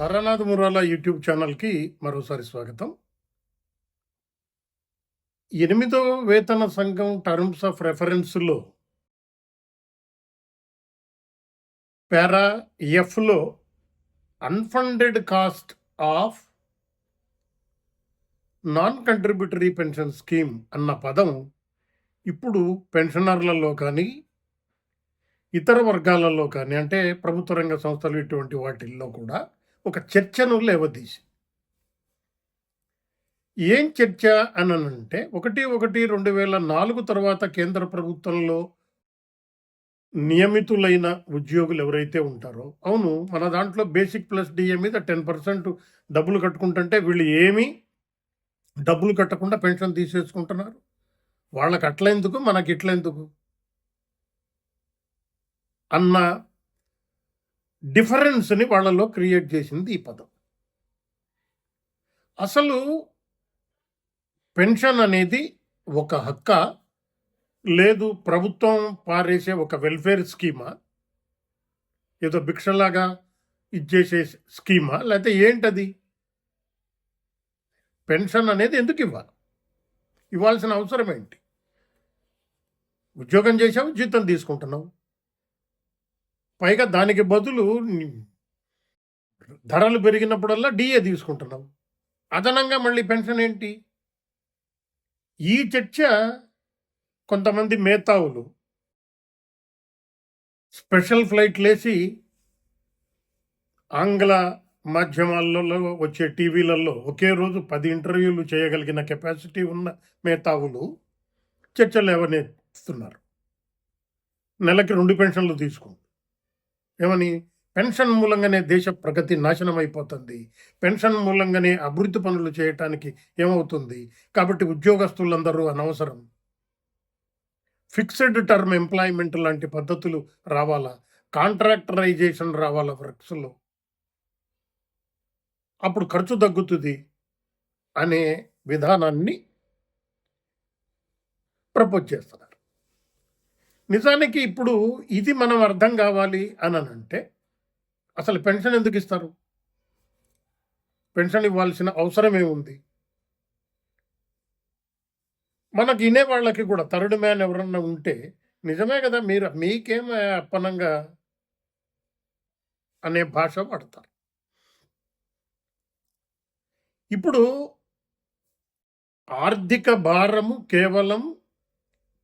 సారానాథ్ Murala YouTube ఛానల్కి మరోసారి స్వాగతం. ఎనిమిదో వేతన సంఘం టర్మ్స్ ఆఫ్ రెఫరెన్స్లో para ఎఫ్లో unfunded cost of non contributory pension scheme అన్న పదం ఇప్పుడు పెన్షనర్లలో కానీ ఇతర వర్గాలలో కానీ అంటే ప్రభుత్వ రంగ సంస్థలు ఇటువంటి వాటిల్లో కూడా ఒక చర్చను లేవదీసి ఏం చర్చ అని అంటే ఒకటి ఒకటి రెండు వేల నాలుగు తర్వాత కేంద్ర ప్రభుత్వంలో నియమితులైన ఉద్యోగులు ఎవరైతే ఉంటారో అవును మన దాంట్లో బేసిక్ ప్లస్ డిఏ మీద టెన్ పర్సెంట్ డబ్బులు కట్టుకుంటుంటే వీళ్ళు ఏమీ డబ్బులు కట్టకుండా పెన్షన్ తీసేసుకుంటున్నారు. వాళ్ళకి అట్లెందుకు మనకి ఇట్లెందుకు? అన్న డిఫరెన్స్ని వాళ్ళలో క్రియేట్ చేసింది ఈ పదం. అసలు పెన్షన్ అనేది ఒక హక్క? లేదు ప్రభుత్వం పారేసే ఒక వెల్ఫేర్ స్కీమా? ఏదో భిక్షలాగా ఇచ్చేసే స్కీమా? లేకపోతే ఏంటది? పెన్షన్ అనేది ఎందుకు ఇవ్వాలి? ఇవ్వాల్సిన అవసరం ఏంటి? ఉద్యోగం చేసావు జీతం తీసుకుంటున్నావు. పైగా దానికి బదులు ధరలు పెరిగినప్పుడల్లా డిఏ తీసుకుంటున్నాం. అదనంగా మళ్ళీ పెన్షన్ ఏంటి? ఈ చర్చ కొంతమంది మేతావులు స్పెషల్ ఫ్లైట్లేసి ఆంగ్ల మాధ్యమాలలో వచ్చే టీవీలలో ఒకే రోజు పది ఇంటర్వ్యూలు చేయగలిగిన కెపాసిటీ ఉన్న మేతావులు చర్చలు ఎవరిస్తున్నారు నెలకి రెండు పెన్షన్లు తీసుకుంటారు ఏమని? పెన్షన్ మూలంగానే దేశ ప్రగతి నాశనం అయిపోతుంది పెన్షన్ మూలంగానే అభివృద్ధి పనులు చేయటానికి ఏమవుతుంది? కాబట్టి ఉద్యోగస్తులందరూ అనవసరం. ఫిక్స్డ్ టర్మ్ ఎంప్లాయ్మెంట్ లాంటి పద్ధతులు రావాలా? కాంట్రాక్టరైజేషన్ రావాలా వర్క్స్లో? అప్పుడు ఖర్చు తగ్గుతుంది అనే విధానాన్ని ప్రపోజ్ చేస్తున్నారు నిజానికి ఇప్పుడు ఇది మనం అర్థం కావాలి అని అంటే అసలు పెన్షన్ ఎందుకు ఇస్తారు? పెన్షన్ ఇవ్వాల్సిన అవసరం ఏముంది? మనకి ఇనే వాళ్ళకి కూడా థర్డ్ మ్యాన్ ఎవరన్నా ఉంటే నిజమే కదా మీరు మీకేం అప్పనంగా అనే భాష వాడతారు. ఇప్పుడు ఆర్థిక భారము కేవలం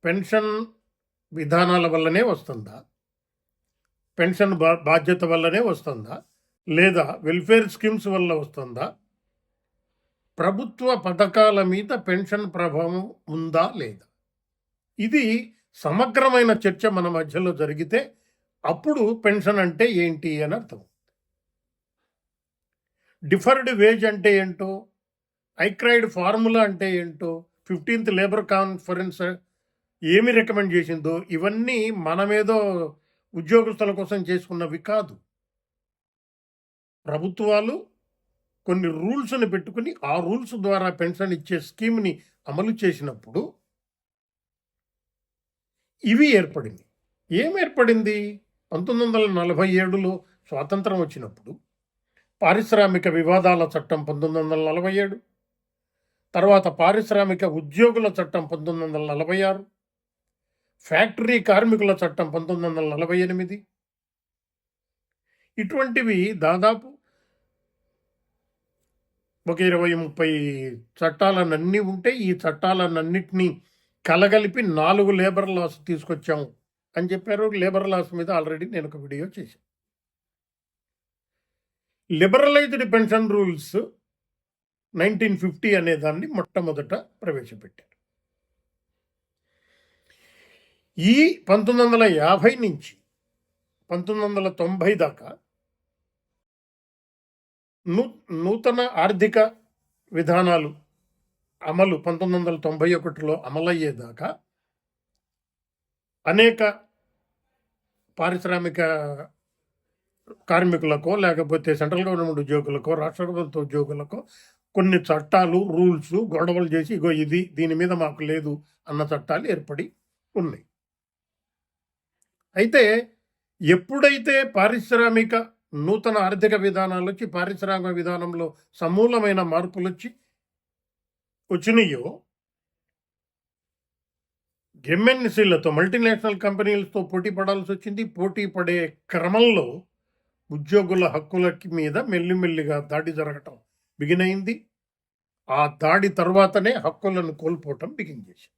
పెన్షన్ విధానాల వల్లనే వస్తుందా? పెన్షన్ బా బాధ్యత వల్లనే వస్తుందా? లేదా వెల్ఫేర్ స్కీమ్స్ వల్ల వస్తుందా? ప్రభుత్వ పథకాల మీద పెన్షన్ ప్రభావం ఉందా లేదా? ఇది సమగ్రమైన చర్చ మన మధ్యలో జరిగితే అప్పుడు పెన్షన్ అంటే ఏంటి అని అర్థం. డిఫర్డ్ వేజ్ అంటే ఏంటో? ఐక్రైడ్ ఫార్ములా అంటే ఏంటో? ఫిఫ్టీన్త్ లేబర్ కాన్ఫరెన్స్ ఏమి రికమెండ్ చేసిందో ఇవన్నీ మనమేదో ఉద్యోగస్తుల కోసం చేసుకున్నవి కాదు. ప్రభుత్వాలు కొన్ని రూల్స్ని పెట్టుకుని ఆ రూల్స్ ద్వారా పెన్షన్ ఇచ్చే స్కీమ్ని అమలు చేసినప్పుడు ఇవి ఏర్పడింది. ఏం ఏర్పడింది? పంతొమ్మిది వందల నలభై ఏడులో స్వాతంత్రం వచ్చినప్పుడు పారిశ్రామిక వివాదాల చట్టం పంతొమ్మిది వందల నలభై ఏడు తర్వాత పారిశ్రామిక ఉద్యోగుల చట్టం పంతొమ్మిది వందల నలభై ఆరు ఫ్యాక్టరీ కార్మికుల చట్టం పంతొమ్మిది వందల నలభై ఎనిమిది. ఇటువంటివి దాదాపు ఒక ఇరవై ముప్పై చట్టాలన్నీ ఉంటే ఈ చట్టాలన్నింటినీ కలగలిపి నాలుగు లేబర్ లాస్ తీసుకొచ్చాము అని చెప్పారు. లేబర్ లాస్ మీద ఆల్రెడీ నేను ఒక వీడియో చేశాను. Liberalised pension rules nineteen fifty అనే దాన్ని మొట్టమొదట ప్రవేశపెట్టారు. ఈ పంతొమ్మిది వందల యాభై నుంచి పంతొమ్మిది వందల తొంభై దాకా నూ నూతన ఆర్థిక విధానాలు అమలు పంతొమ్మిది వందల తొంభై ఒకటిలో అమలయ్యేదాకా అనేక పారిశ్రామిక కార్మికులకో లేకపోతే సెంట్రల్ గవర్నమెంట్ ఉద్యోగులకో రాష్ట్ర ప్రభుత్వ ఉద్యోగులకో కొన్ని చట్టాలు రూల్స్ గొడవలు చేసి ఇగో ఇది దీని మీద మాకు లేదు అన్న చట్టాలు ఏర్పడి ఉన్నాయి. అయితే ఎప్పుడైతే పారిశ్రామిక నూతన ఆర్థిక విధానాలు వచ్చి పారిశ్రామిక విధానంలో సమూలమైన మార్పులు వచ్చి వచ్చినాయో ఎంఎన్సీలతో మల్టీనేషనల్ కంపెనీలతో పోటీ పడాల్సి వచ్చింది పోటీ పడే క్రమంలో ఉద్యోగుల హక్కులకి మీద మెల్లిమెల్లిగా దాడి జరగటం బిగినైంది. ఆ దాడి తర్వాతనే హక్కులను కోల్పోవటం బిగిన్ చేసింది.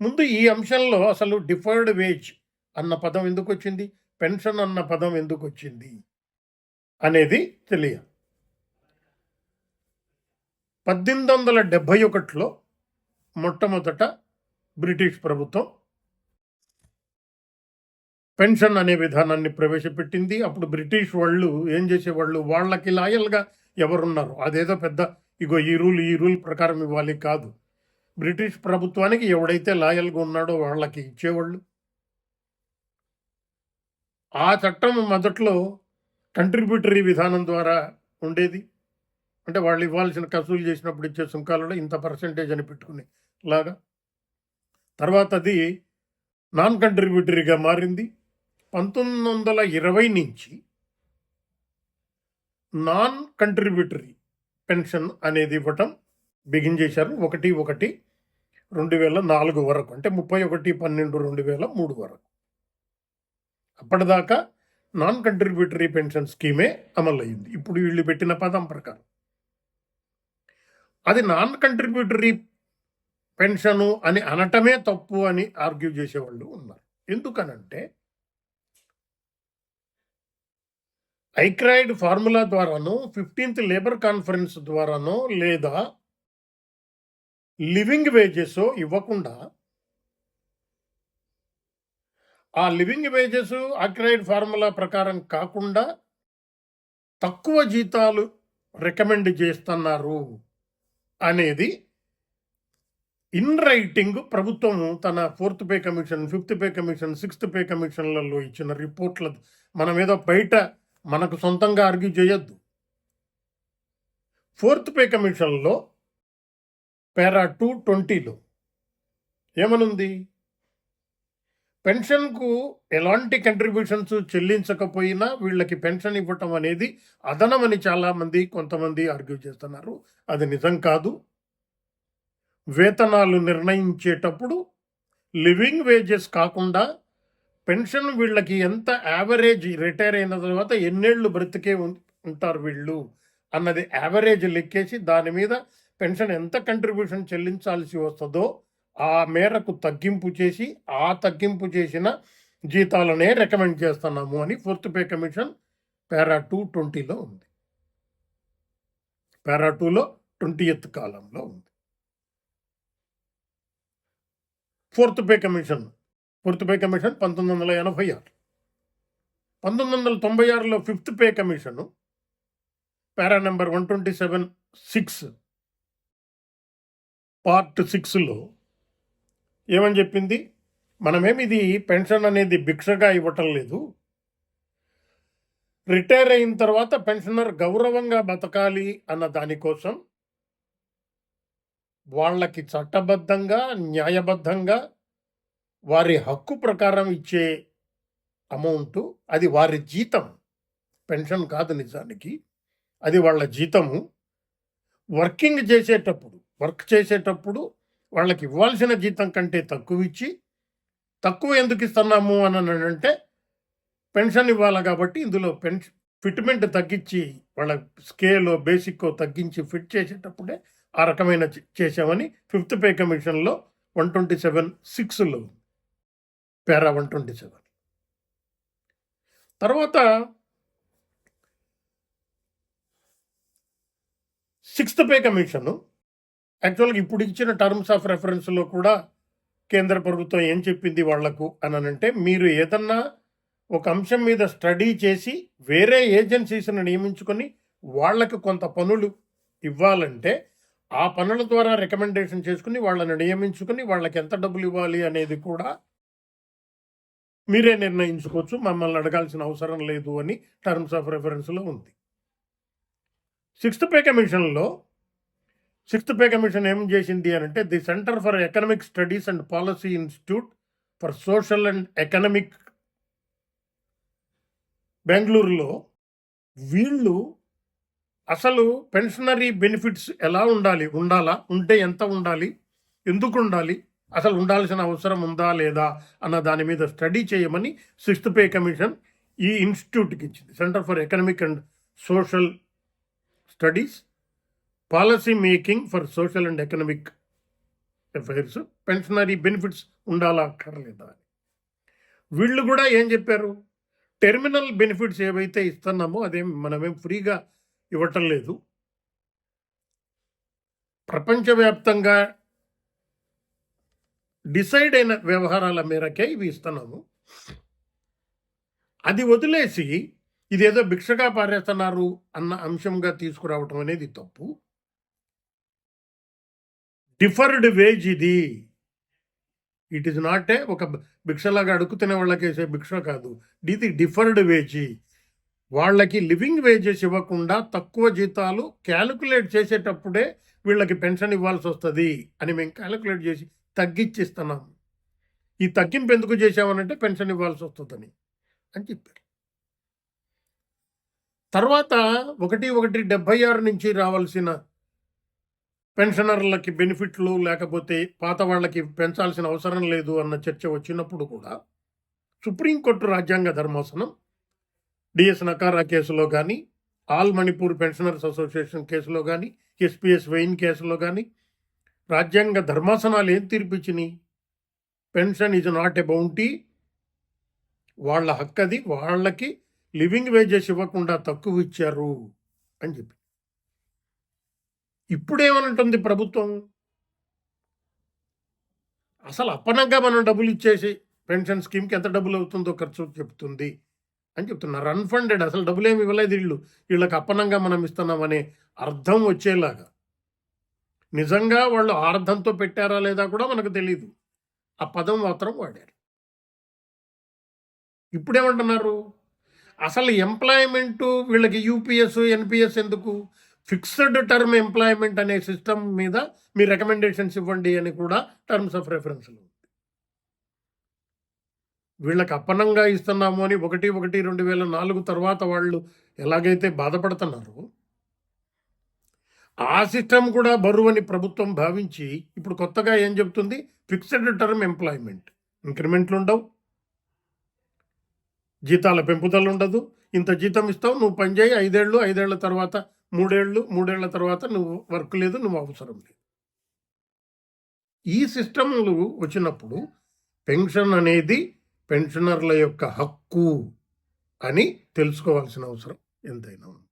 ముందు ఈ అంశంలో అసలు డిఫర్డ్ వేజ్ అన్న పదం ఎందుకు వచ్చింది పెన్షన్ అన్న పదం ఎందుకు వచ్చింది అనేది తెలియ. పద్దెనిమిది వందల డెబ్భై ఒకటిలో మొట్టమొదట బ్రిటిష్ ప్రభుత్వం పెన్షన్ అనే విధానాన్ని ప్రవేశపెట్టింది. అప్పుడు బ్రిటిష్ వాళ్ళు ఏం చేసేవాళ్ళు? వాళ్ళకి లాయల్గా ఎవరున్నారు? అదేదో పెద్ద ఇగో ఈ రూల్ ఈ రూల్ ప్రకారం ఇవ్వాలి కాదు. బ్రిటిష్ ప్రభుత్వానికి ఎవడైతే లాయల్గా ఉన్నాడో వాళ్ళకి ఇచ్చేవాళ్ళు. ఆ చట్టం మొదట్లో కంట్రిబ్యూటరీ విధానం ద్వారా ఉండేది. అంటే వాళ్ళు ఇవ్వాల్సిన కసూలు చేసినప్పుడు ఇచ్చే సుంకాలలో ఇంత పర్సంటేజ్ అని పెట్టుకుని లాగా. తర్వాత అది నాన్ కంట్రిబ్యూటరీగా మారింది. పంతొమ్మిది వందల ఇరవై నుంచి నాన్ కంట్రిబ్యూటరీ పెన్షన్ అనేది ఇవ్వటం బిగిన్ చేశారు. ఒకటి ఒకటి రెండు వేల నాలుగు వరకు. అంటే ముప్పై ఒకటి పన్నెండు రెండు వేల మూడు వరకు. అప్పటిదాకా నాన్ కంట్రిబ్యూటరీ పెన్షన్ స్కీమే అమలయ్యింది. ఇప్పుడు వీళ్ళు పెట్టిన పదం ప్రకారం. అది నాన్ కంట్రిబ్యూటరీ పెన్షను అని అనటమే తప్పు అని ఆర్గ్యూ చేసేవాళ్ళు ఉన్నారు. ఎందుకనంటే ఐక్రాయిడ్ ఫార్ములా ద్వారానో ఫిఫ్టీన్త్ లేబర్ కాన్ఫరెన్స్ ద్వారానో లేదా లివింగ్ వేజెస్ ఇవ్వకుండా ఆ లివింగ్ వేజెస్ ఆక్రైడ్ ఫార్ములా ప్రకారం కాకుండా తక్కువ జీతాలు రికమెండ్ చేస్తున్నారు అనేది ఇన్ రైటింగ్ ప్రభుత్వం తన fourth pay commission fifth pay commission sixth pay కమిషన్లలో ఇచ్చిన రిపోర్ట్ల మనం ఏదో బయట మనకు సొంతంగా ఆర్గ్యూ చేయొద్దు. ఫోర్త్ పే కమిషన్లో పేరా టూ ట్వంటీలో ఏమనుంది? పెన్షన్కు ఎలాంటి కంట్రిబ్యూషన్స్ చెల్లించకపోయినా వీళ్ళకి పెన్షన్ ఇవ్వటం అనేది అదనమని చాలామంది కొంతమంది ఆర్గ్యూ చేస్తున్నారు. అది నిజం కాదు. వేతనాలు నిర్ణయించేటప్పుడు లివింగ్ వేజెస్ కాకుండా పెన్షన్ వీళ్ళకి ఎంత యావరేజ్ రిటైర్ అయిన తర్వాత ఎన్నేళ్ళు బ్రతికే ఉం- ఉంటారు వీళ్ళు అన్నది యావరేజ్ లెక్కేసి దాని మీద పెన్షన్ ఎంత కంట్రిబ్యూషన్ చెల్లించాల్సి వస్తుందో ఆ మేరకు తగ్గింపు చేసి ఆ తగ్గింపు చేసిన జీతాలనే రికమెండ్ చేస్తున్నాము అని fourth pay commission para two ట్వంటీలో ఉంది. పారా టూలో ట్వంటీ ఎత్ కాలంలో ఉంది. Fourth pay commission fourth pay commission పంతొమ్మిది వందల ఎనభై ఆరు. పంతొమ్మిది వందల తొంభై ఆరులో fifth pay commission para number one twenty seven six part సిక్స్లో ఏమని చెప్పింది? మనమేమి ఇది పెన్షన్ అనేది భిక్షగా ఇవ్వటం లేదు. రిటైర్ అయిన తర్వాత పెన్షనర్ గౌరవంగా బతకాలి అన్న దానికోసం వాళ్ళకి చట్టబద్ధంగా న్యాయబద్ధంగా వారి హక్కు ప్రకారం ఇచ్చే అమౌంట్ అది వారి జీతం. పెన్షన్ కాదు నిజానికి. అది వాళ్ళ జీతము. వర్కింగ్ చేసేటప్పుడు వర్క్ చేసేటప్పుడు వాళ్ళకి ఇవ్వాల్సిన జీతం కంటే తక్కువ ఇచ్చి తక్కువ ఎందుకు ఇస్తున్నాము అని అంటే పెన్షన్ ఇవ్వాలి కాబట్టి ఇందులో పెన్షన్ ఫిట్మెంట్ తగ్గించి వాళ్ళ స్కేల్ బేసిక్ తగ్గించి ఫిట్ చేసేటప్పుడే ఆ రకమైన చేశామని ఫిఫ్త్ పే కమిషన్లో వన్ ట్వంటీ సెవెన్ సిక్స్లో పేరా వన్ ట్వంటీ సెవెన్. తర్వాత సిక్స్త్ పే కమిషన్ యాక్చువల్గా ఇప్పుడు ఇచ్చిన టర్మ్స్ ఆఫ్ రెఫరెన్స్లో కూడా కేంద్ర ప్రభుత్వం ఏం చెప్పింది వాళ్ళకు అని అంటే మీరు ఏదన్నా ఒక అంశం మీద స్టడీ చేసి వేరే ఏజెన్సీస్ని నియమించుకొని వాళ్ళకి కొంత పనులు ఇవ్వాలంటే ఆ పనుల ద్వారా రికమెండేషన్ చేసుకుని వాళ్ళని నియమించుకుని వాళ్ళకి ఎంత డబ్బులు ఇవ్వాలి అనేది కూడా మీరే నిర్ణయించుకోవచ్చు. మమ్మల్ని అడగాల్సిన అవసరం లేదు అని టర్మ్స్ ఆఫ్ రెఫరెన్స్లో ఉంది. సిక్స్త్ పే కమిషన్లో సిక్స్త్ పే కమిషన్ ఏం చేసింది అని అంటే the centre for economic studies and policy institute for social and economic బెంగళూరులో వీళ్ళు అసలు పెన్షనరీ బెనిఫిట్స్ ఎలా ఉండాలి? ఉండాలా? ఉంటే ఎంత ఉండాలి? ఎందుకు ఉండాలి? అసలు ఉండాల్సిన అవసరం ఉందా లేదా అన్న దాని మీద స్టడీ చేయమని సిక్స్త్ పే కమిషన్ ఈ ఇన్స్టిట్యూట్కి ఇచ్చింది. Centre for economic and social studies policy making for social and economic affairs. Pensionary benefits ఉండాలా అక్కర్లేదా అని. వీళ్ళు కూడా ఏం చెప్పారు? టెర్మినల్ బెనిఫిట్స్ ఏవైతే ఇస్తున్నామో అదేం మనమేం ఫ్రీగా ఇవ్వటం లేదు. ప్రపంచవ్యాప్తంగా డిసైడ్ అయిన వ్యవహారాల మేరకే ఇవి ఇస్తున్నాము. అది వదిలేసి ఇదేదో భిక్షగా పారేస్తున్నారు అన్న అంశంగా తీసుకురావటం అనేది తప్పు. డిఫర్డ్ వేజ్ ఇది. ఇట్ ఈస్ నాట్ ఏ ఒక భిక్షలాగా అడుగుతున్న వాళ్ళకి వేసే భిక్ష కాదు. ఇది డిఫర్డ్ వేజీ. వాళ్ళకి లివింగ్ వేజెస్ ఇవ్వకుండా తక్కువ జీతాలు క్యాలిక్యులేట్ చేసేటప్పుడే వీళ్ళకి పెన్షన్ ఇవ్వాల్సి వస్తుంది అని మేము క్యాలిక్యులేట్ చేసి తగ్గించిస్తున్నాం. ఈ తగ్గింపు ఎందుకు చేసామనంటే పెన్షన్ ఇవ్వాల్సి వస్తుందని అని చెప్పారు. తర్వాత ఒకటి ఒకటి డెబ్బై ఆరు నుంచి రావాల్సిన పెన్షనర్లకి బెనిఫిట్లు లేకపోతే పాత వాళ్ళకి పెంచాల్సిన అవసరం లేదు అన్న చర్చ వచ్చినప్పుడు కూడా సుప్రీంకోర్టు రాజ్యాంగ ధర్మాసనం డిఎస్ నకారా కేసులో కానీ ఆల్ మణిపూర్ పెన్షనర్స్ అసోసియేషన్ కేసులో కానీ ఎస్పీఎస్ వెయిన్ కేసులో కానీ రాజ్యాంగ ధర్మాసనాలు ఏం తీర్పిచ్చినాయి pension is not a bounty. వాళ్ళ హక్కది వాళ్ళకి లివింగ్ వేజెస్ ఇవ్వకుండా తక్కువ ఇచ్చారు అని చెప్పి. ఇప్పుడేమనంటుంది ప్రభుత్వం? అసలు అప్పనంగా మనం డబ్బులు ఇచ్చేసి పెన్షన్ స్కీమ్కి ఎంత డబ్బులు అవుతుందో ఖర్చు చెప్తుంది అని చెప్తున్నారు అన్ఫండెడ్ అసలు డబ్బులు ఏమి ఇవ్వలేదు వీళ్ళు. వీళ్ళకి అప్పనంగా మనం ఇస్తున్నామనే అర్థం వచ్చేలాగా. నిజంగా వాళ్ళు అర్థంతో పెట్టారా లేదా కూడా మనకు తెలియదు ఆ పదం మాత్రం వాడారు. ఇప్పుడేమంటున్నారు? అసలు ఎంప్లాయ్మెంటు వీళ్ళకి యూపీఎస్ ఎన్పిఎస్ ఎందుకు? ఫిక్స్డ్ టర్మ్ ఎంప్లాయ్మెంట్ అనే సిస్టమ్ మీద మీ రికమెండేషన్స్ ఇవ్వండి అని కూడా టర్మ్స్ ఆఫ్ రెఫరెన్స్లు ఉంది. వీళ్ళకి అప్పనంగా ఇస్తున్నాము అని ఒకటి ఒకటి రెండు వేల నాలుగు తర్వాత వాళ్ళు ఎలాగైతే బాధపడుతున్నారో ఆ సిస్టమ్ కూడా బరువు అని ప్రభుత్వం భావించి ఇప్పుడు కొత్తగా ఏం చెప్తుంది? Fixed term employment. ఇంక్రిమెంట్లు ఉండవు. జీతాల పెంపుదల ఉండదు. ఇంత జీతం ఇస్తావు నువ్వు పనిచేయి ఐదేళ్ళు ఐదేళ్ళ తర్వాత మూడేళ్ళు మూడేళ్ళ తర్వాత నువ్వు వర్క్ లేదు నువ్వు అవసరం లేదు. ఈ సిస్టమ్లు వచ్చినప్పుడు పెన్షన్ అనేది పెన్షనర్ల యొక్క హక్కు అని తెలుసుకోవాల్సిన అవసరం ఎంతైనా ఉంది.